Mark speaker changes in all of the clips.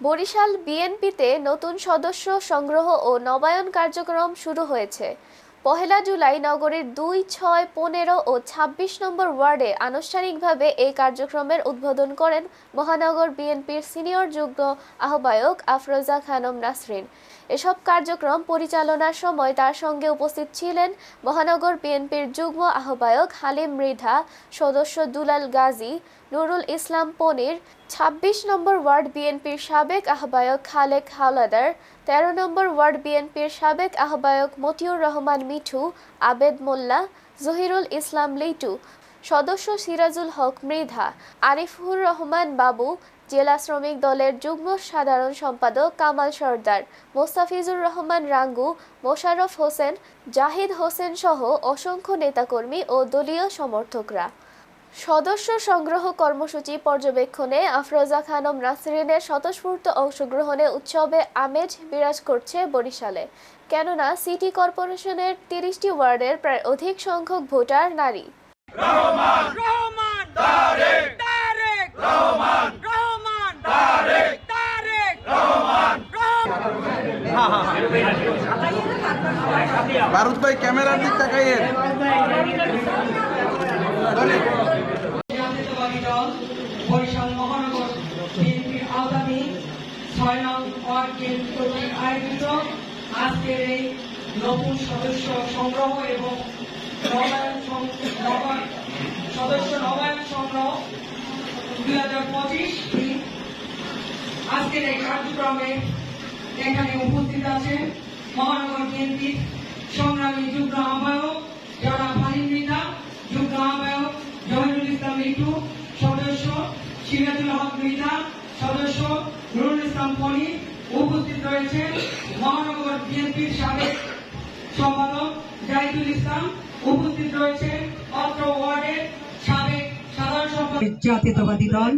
Speaker 1: বরিশাল বিএনপিতে নতুন সদস্য সংগ্রহ ও নবায়ন কার্যক্রম শুরু হয়েছে। পহেলা জুলাই নগরীর দুই, ছয়, পনেরো ও ২৬ নম্বর ওয়ার্ডে আনুষ্ঠানিকভাবে এই কার্যক্রমের উদ্বোধন করেন মহানগর বিএনপির সিনিয়র যুগ্ম আহ্বায়ক আফরোজা খানম নাসরিন। এসব কার্যক্রম পরিচালনার সময় তার সঙ্গে উপস্থিত ছিলেন মহানগর বিএনপির যুগ্ম আহ্বায়ক হালিম মৃধা, সদস্য দুলাল গাজী, নুরুল ইসলাম পনির ২৬ নম্বর ওয়ার্ড বিএনপির সাবেক আহ্বায়ক খালেক হাওলাদার, তেরো নম্বর ওয়ার্ড বিএনপির সাবেক আহ্বায়ক মতিউর রহমান মিঠু, আবেদ মোল্লা, জহিরুল ইসলাম লিটু, সদস্য সিরাজুল হক মৃধা, আরিফুর রহমান বাবু, জেলা শ্রমিক দলের যুগ্ম সাধারণ সম্পাদক কামাল সর্দার, মোস্তাফিজুর রহমান রাঙ্গু মোশাররফ হোসেন, জাহিদ হোসেন সহ অসংখ্য নেতাকর্মী ও দলীয় সমর্থকরা। সদস্য সংগ্রহ কর্মসূচি পর্যবেক্ষণে আফরোজা খানম নাসরিনের স্বতঃস্ফূর্ত অংশগ্রহণে উৎসবে আমেজ বিরাজ করছে বরিশালে। কেননা সিটি কর্পোরেশনের তিরিশটি ওয়ার্ডের প্রায় অধিক সংখ্যক ভোটার নারী।
Speaker 2: ভারত ভাই ক্যামেরার দিক তাকাইয়েন।
Speaker 3: দল বরিশাল মহানগর বিএনপির আওতাধীন ছয় নং ওয়ার্ড বিএনপি কর্তৃক আয়োজিত আজকের এই নতুন সদস্য সংগ্রহ এবং নবায়ন সদস্য নবায়ন সংগ্রহ দুই হাজার পঁচিশ আজকের এই কার্যক্রমে এখানে উপস্থিত আছেন মহানগর বিএনপির সংগ্রামী যুগ্ম আহ্বায়ক যারা ভালিমৃতা যুগ্ম আহ্বায়ক জহিরুল ইসলাম মিঠু মৃধা সদস্য নুরুল ইসলাম ফনি উপস্থিত রয়েছেন। মহানগর বিএনপির সাবেক সম্পাদক জাহিদুল ইসলাম উপস্থিত রয়েছেন। অত্র ওয়ার্ডের সাবেক সাধারণ সম্পাদক জাতীয়তাবাদী দল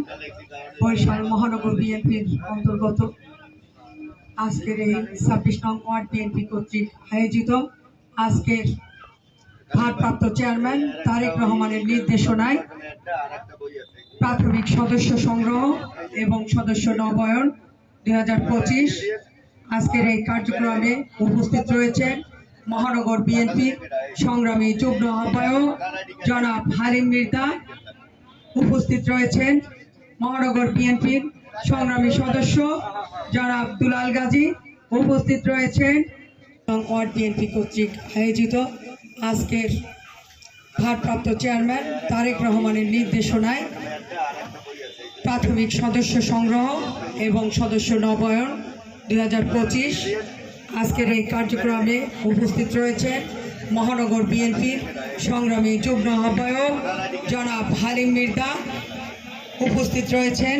Speaker 3: বরিশাল মহানগর বিএনপির অন্তর্গত। আজকের এই ছাব্বিশ নং ওয়ার্ড বিএনপি কর্তৃক আয়োজিত আজকের ভারপ্রাপ্ত চেয়ারম্যান তারেক রহমানের নির্দেশনায় প্রাথমিক সদস্য সংগ্রহ এবং সদস্য নবায়ন দুই হাজার পঁচিশ আজকের এই কার্যক্রমে উপস্থিত রয়েছেন মহানগর বিএনপি সংগ্রামী যুগ্ম আহ্বায়ক জনাব হালিম মির্জা উপস্থিত রয়েছেন মহানগর বিএনপির সংগ্রামী সদস্য জনাব দুলাল গাজী। উপস্থিত রয়েছেন ওয়ার্ড বিএনপি কর্তৃক আয়োজিত আজকের ভারপ্রাপ্ত চেয়ারম্যান তারেক রহমানের নির্দেশনায় প্রাথমিক সদস্য সংগ্রহ এবং সদস্য নবায়ন দুই হাজার পঁচিশ আজকের এই কার্যক্রমে উপস্থিত রয়েছেন মহানগর বিএনপির সংগ্রামী যুগ্ম আহ্বায়ক জনাব হালিম মির্দা। উপস্থিত রয়েছেন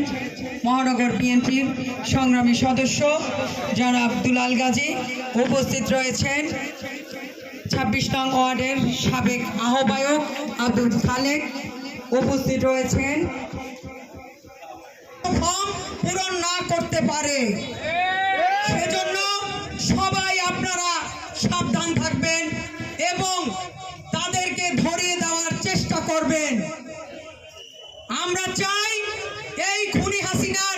Speaker 3: মহানগর বিএনপির সংগ্রামী সদস্য জনাব দুলাল গাজী। উপস্থিত রয়েছেন ছাব্বিশ নং ওয়ার্ডের সাবেক আহ্বায়ক আব্দুল খালেক উপস্থিত রয়েছেন। ফর্ম পূরণ না করতে পারে, সেজন্য সবাই আপনারা সাবধান থাকবেন এবং তাদেরকে ধরিয়ে দেওয়ার চেষ্টা করবেন। আমরা চাই এই খুনি হাসিনার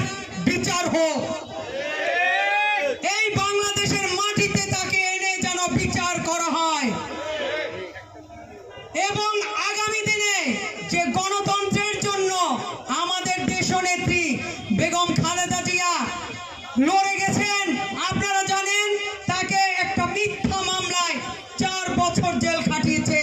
Speaker 3: দেশনেত্রী বেগম খালেদা জিয়া লড়ে গেছেন। আপনারা জানেন, তাকে একটা মিথ্যা মামলায় চার বছর জেল খাটিয়েছে।